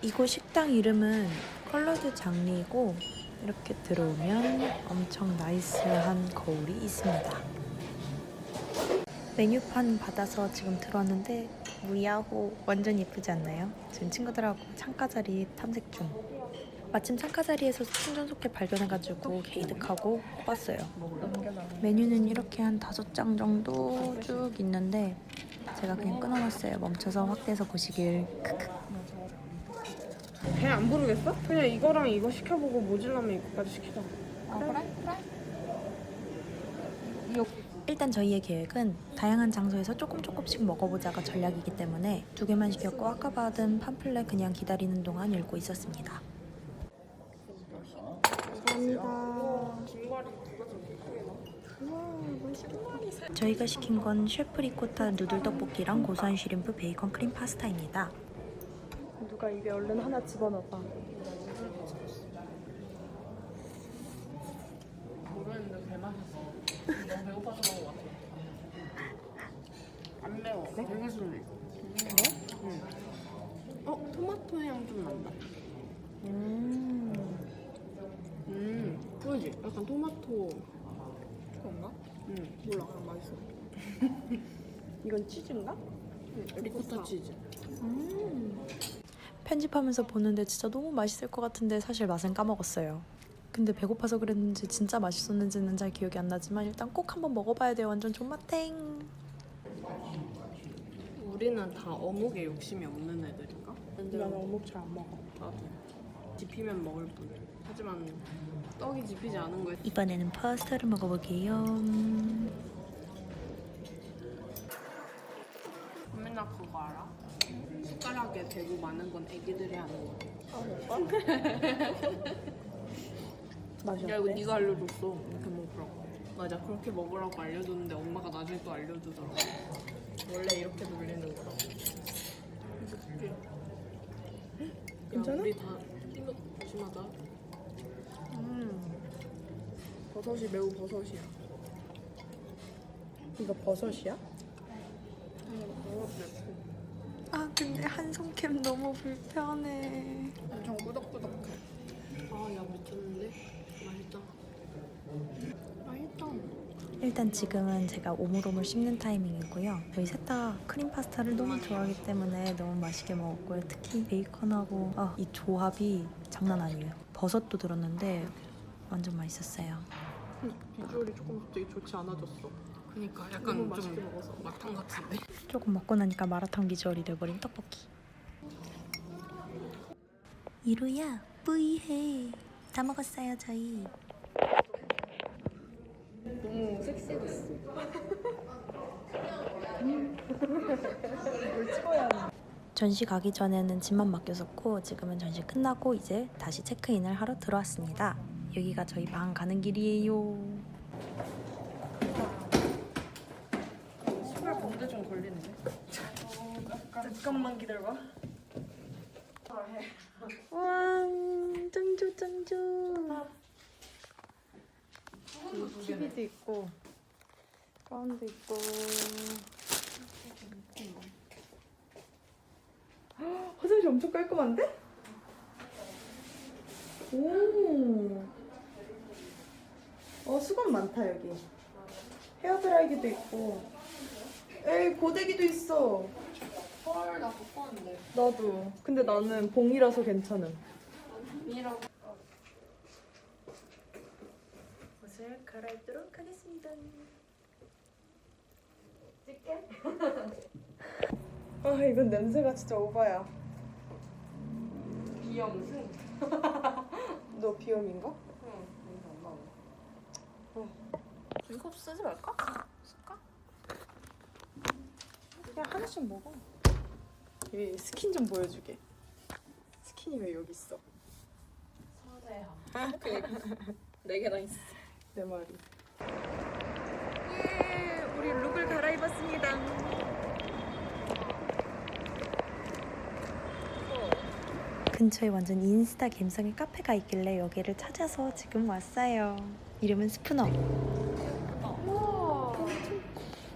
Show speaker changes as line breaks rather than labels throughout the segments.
이곳 식당 이름은 컬러드 장리고 이렇게 들어오면 엄청 나이스한 거울이 있습니다. 메뉴판 받아서 지금 들어왔는데 무야호 완전 예쁘지 않나요? 지금 친구들하고 창가 자리 탐색 중. 마침 창가 자리에서 충전소켓 발견해가지고 개이득하고 뽑았어요. 메뉴는 이렇게 한 다섯 장 정도 쭉 있는데 제가 그냥 끊어놨어요. 멈춰서 확대해서 보시길. 크크.
그냥 안 부르겠어? 그냥 이거랑 이거 시켜보고 모질라면 이거까지 시키자.
일단 저희의 계획은 다양한 장소에서 조금 조금씩 먹어보자가 전략이기 때문에 두 개만 시켰고 아까 받은 팜플렛 그냥 기다리는 동안 읽고 있었습니다. 저희가 시킨 건 셰프 리코타 누들 떡볶이랑 고소한 슈림프 베이컨 크림 파스타입니다.
누가 입에 얼른 하나 집어넣어봐.
모르겠는데 개 맛있어. 너무 배고파서 그런 것 같아. 안 매워. 되게 순해. 그래? 응. 어, 토마토 향 좀 난다.
음.
음, 그러지? 약간 토마토.
그런가?
응.
몰라. 그럼 맛있어. 이건 치즈인가?
리코타 치즈.
편집하면서 보는데 진짜 너무 맛있을 것 같은데 사실 맛은 까먹었어요. 근데 배고파서 그랬는지 진짜 맛있었는지는 잘 기억이 안 나지만 일단 꼭 한번 먹어봐야 돼요. 완전 존맛탱.
우리는 다 어묵에 욕심이 없는 애들인가?
나는 어묵 잘 안 먹어.
나도. 집히면 먹을 뿐. 하지만 떡이 집히지 않은 거에
이번에는 파스타를 먹어볼게요.
맨날 그거 알아? 숟가락에 대고 많은 건 애기들이 하는 거.
맛이
야 이거
어때?
네가 알려줬어. 이렇게 먹으라고. 맞아 그렇게 먹으라고 알려줬는데 엄마가 나중에 또 알려주더라고. 원래 이렇게 돌리는 거라고. 이렇게.
괜찮아?
야, 우리 다 이거 조심하자.
음. 버섯이 매우 버섯이야. 이거 버섯이야?
아 근데 한 손캠 너무 불편해.
엄청 꾸덕꾸덕해.
아 야 미쳤는데 맛있다. 맛있다.
일단 지금은 제가 오물오물 씹는 타이밍이고요. 저희 셋 다 크림 파스타를 너무 좋아하기 때문에 너무 맛있게 먹었고요. 특히 베이컨하고 아, 이 조합이 장난 아니에요. 버섯도 들었는데 완전 맛있었어요.
비주얼이 조금 갑자기 좋지 않아졌어.
그니까
너무
약간 좀
먹어서.
마탕 같은데.
조금 먹고 나니까 마라탕 비주얼이 돼버린 떡볶이. 이루야 뿌이해. 다 먹었어요 저희.
너무 섹시했어.
전시 가기 전에는 집만 맡겼었고 지금은 전시 끝나고 이제 다시 체크인을 하러 들어왔습니다. 여기가 저희 방 가는 길이에요.
신발 본데 좀 걸리는데.
잠깐만 기다려봐.
와, 짱조 짱조.
TV도 있고 가운도 있고. 헉, 화장실 엄청 깔끔한데? 오. 어 수건 많다 여기. 헤어드라이기도 있고. 에이 고데기도 있어.
헐, 나 바꿨는데.
나도. 근데 나는 봉이라서 괜찮음.
미라고.
옷을 갈아입도록 하겠습니다.
아 이건 냄새가 진짜 오바야.
비염승.
너 비염인가?
이거 쓰지 말까? 쓸까?
그냥 하나씩 먹어. 이 스킨 좀 보여주게. 스킨이 왜 여기 있어?
서대함. 네 개 나 있어.
내 말이.
예, 우리 룩을 갈아입었습니다. 근처에 완전 인스타 감성의 카페가 있길래 여기를 찾아서 지금 왔어요. 이름은 스푸너.
우와.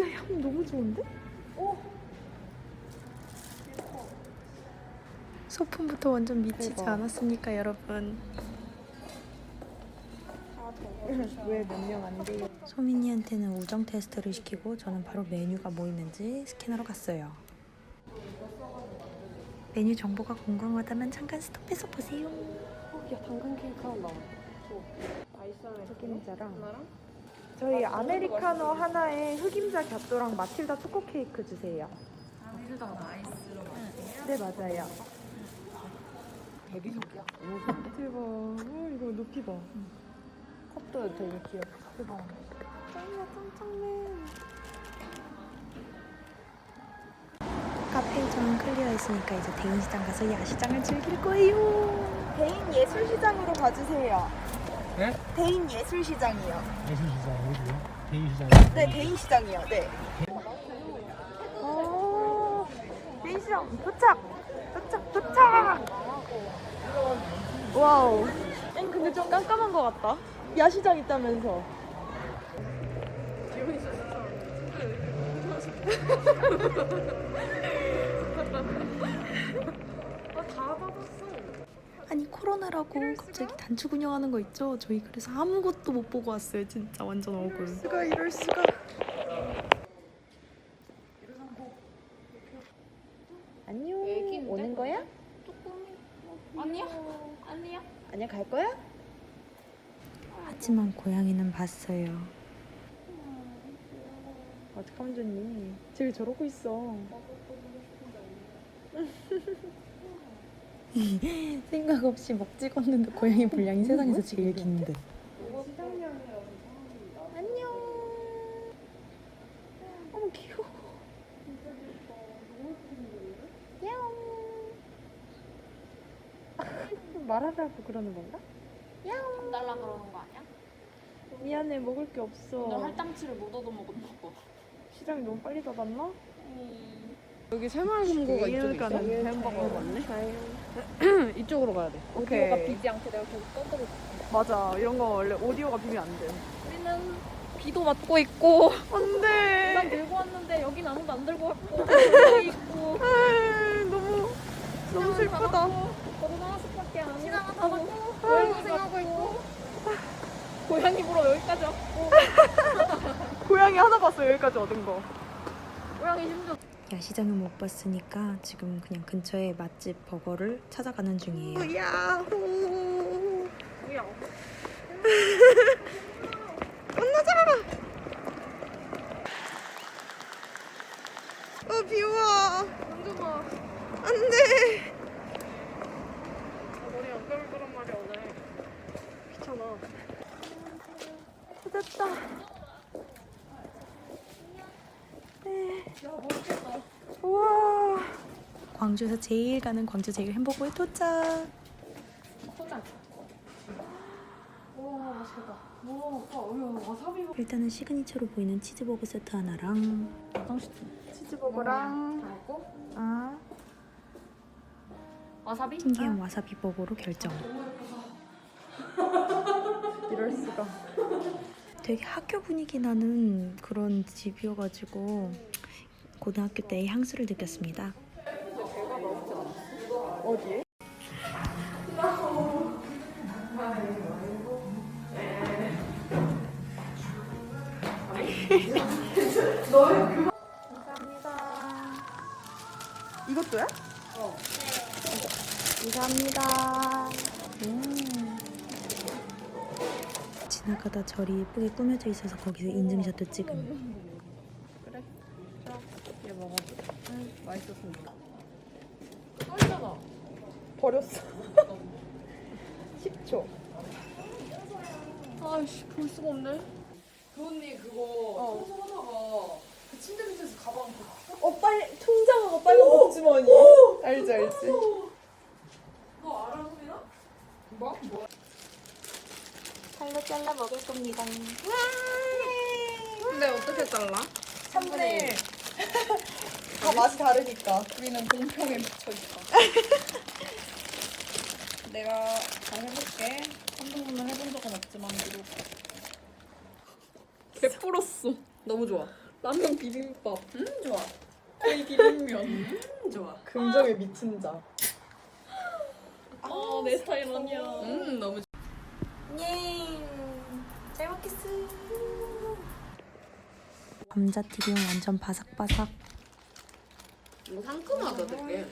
야, 향 너무 좋은데?
소품부터 완전 미치지
대박.
않았습니까 여러분
왜 몇 명 안 돼요?
소민이한테는 우정 테스트를 시키고 저는 바로 메뉴가 뭐 있는지 스캔하러 갔어요 메뉴 정보가 궁금하다면 잠깐 스톱해서 보세요
야 당근 케이크 하나 흑임자랑 저희 아메리카노 하나에 흑임자 갸또랑 마틸다 초코 케이크 주세요.
아이스랑 아이스로
네 맞아요. 대리석이야. 대박. 어, 이거 높이 봐. 컵도 되게 귀엽다. 대박. 짱이야 짱짱맨.
카페 전 클리어했으니까 이제 대인시장 가서 야시장을 즐길 거예요
대인 예술시장으로 가주세요.
네?
대인 예술시장이요.
예술시장 어디요? 대인시장
네 대인시장이요. 네. 오, 대인시장. 도착 도착. 와우. 엥 근데 좀 깜깜한 것 같다. 야시장 있다면서.
아니 코로나라고 갑자기 단축 운영하는 거 있죠? 저희 그래서 아무것도 못 보고 왔어요 진짜 완전 억울
수가 이럴 수가. 안녕. 오는 거야?
아니야 아니야
아니야 갈 거야?
하지만 고양이는 봤어요
어떡하면 좋니? 쟤왜 저러고 있어?
생각 없이 먹 찍었는데 고양이 분량이 세상에서 제일 긴데
안녕. 어머 귀여워. 야옹. 말하라고 그러는 건가?
안 달라 그러는 거 아니야?
미안해 먹을 게 없어.
너 할당치를 못 얻어 먹었나 봐
시장이 너무 빨리 닫았나?
여기 새마을 금고가
이쪽에 있어?
햄버거 맞네? 이쪽으로 가야 돼
오케이가
비지 않게 내가 계속 떠들고
맞아 이런 거 원래 오디오가 비면 안 돼.
우리는 비도 맞고 있고
안돼.
난 들고 왔는데 여긴 아무도 안 들고 왔고 여기 있고
너무 너무 슬프다.
다 받고 고양이 생하고 있고 고양이 보러 여기까지 왔고
고양이 하나 봤어 여기까지 얻은 거.
고양이 심지어
야시장은 못 봤으니까 지금 그냥 근처에 맛집 버거를 찾아가는 중이에요
야호.
뭐야
어 비와.
만져봐
안돼.
머리 안 감을 거란 말이야 오늘 귀찮아 야 멋있겠다
우와.
광주에서 제일 가는 광주 제일 햄버거에 도착. 일단은 시그니처로 보이는 치즈버거 세트 하나랑.
치즈버거랑. 아.
와사비?
신기한 와사비 버거로 결정.
이럴 수가.
되게 학교 분위기 나는 그런 집이어가지고 고등학교 때의 향수를 느꼈습니다
어디에? 이것도야? 어. 감사합니다.
지나가다 절이 예쁘게 꾸며져 있어서 거기서 인증샷도 찍음
얘 먹어봐 응 맛있었으니까 또 있잖아
버렸어. 10초.
아이씨 볼 수가 없네 그 언니 그거 청소하다가 그 침대 밑에서 가방 그
어, 빨, 통장하고 빨간 복주머니. 알지, 알지.
너 알아 소민아? 뭐? 뭐?
칼로 잘라 먹을 겁니다.
근데 어떻게 잘라?
3분의 1. 다 맛이 다르니까.
우리는 공평에 미쳐있다 내가 잘 해볼게. 한 번만 해본 적은 없지만 비록 개뿔었어. 너무 좋아. 라면 비빔밥. 음 좋아. 거의 비빔면. 음 좋아.
긍정에 미친 자.
어, 내 스타일 아니야. 음, 너무
예. 잘 먹겠어. 감자 튀김 완전 바삭바삭.
이거 상큼하다 되게.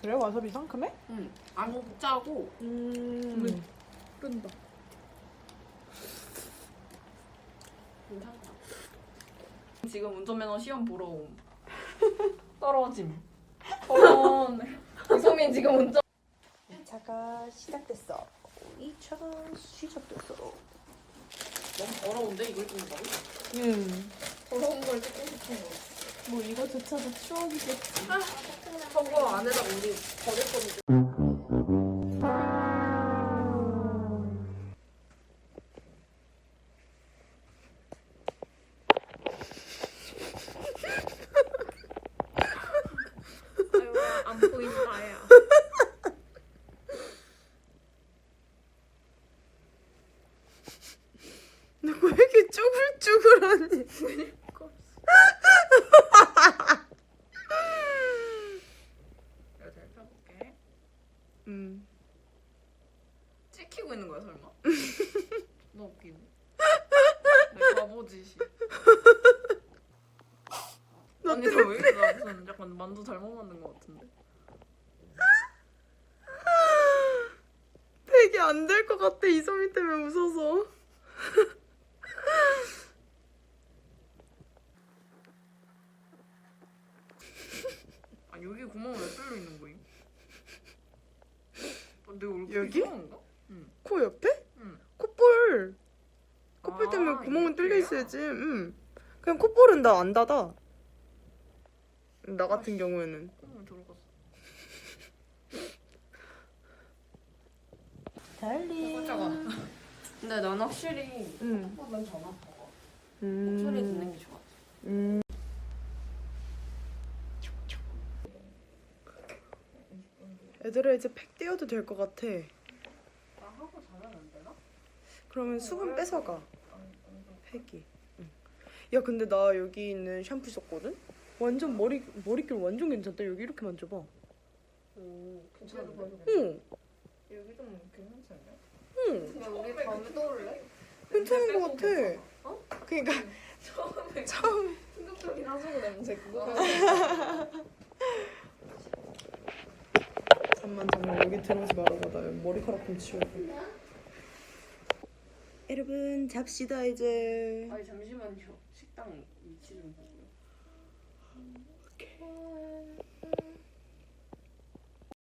그래 와사비 상큼해?
응. 안 짜고
음.
끈다. 괜찮다. 지금 운전면허 시험 보러 옴. 떨어짐. 어, 이소민 지금 운전.
자가 시작됐어. 2차가 시작됐어.
너무 더러운데 이걸 찍는다고?
음.
더러운 걸 찍고 싶은 거.
뭐 이거조차도 추억이겠지.
저거 안에다가 우리 버릴. 아유, 안 보인다, 야.
왜 이렇게 쭈글쭈글하니?
내가 잘 펴볼게.
음.
찍히고 있는 거야, 설마? 너 웃기네. 내 바보짓이. 아니, 저왜 이렇게 나 무슨 약간 만두 잘못 만든 것 같은데?
되게 안 될 것 같아 이소민 때문에 웃어서.
아, 여기 구멍 왜 뚫려 있는 거임? 어, 내 얼굴
여기?
이상한가?
코 옆에?
응.
콧볼. 콧볼
아,
때문에 구멍은 뚫려? 있어야지. 응. 그냥 콧볼은 나 안 닫아. 나 같은 경우에는.
구멍 들어갔어.
달리.
근데 난 확실히
응.
한번 전화.
음.
소리 듣는 게 좋아.
음. 얘들아 이제 팩 띄워도 될 것 같아.
나 하고 자면 안 되나?
그러면 수분 뺏어가. 팩이. 응. 야 근데 나 여기 있는 샴푸 썼거든? 완전 머리 머릿결 완전 괜찮다. 여기 이렇게 만져봐.
오, 괜찮은데?
응.
여기 좀 괜찮지 않냐?
응.
그냥 우리 다음에 떠올래?
괜찮은 것 같아.
어?
그러니까
처음에
처음
충격적인 하수구 냄새 그거
잠만 잠만 여기 들어오지 말아봐. 나 머리카락 좀 치우고. 여러분 잡시다 이제.
아니 잠시만요 식당 위치 좀 보고요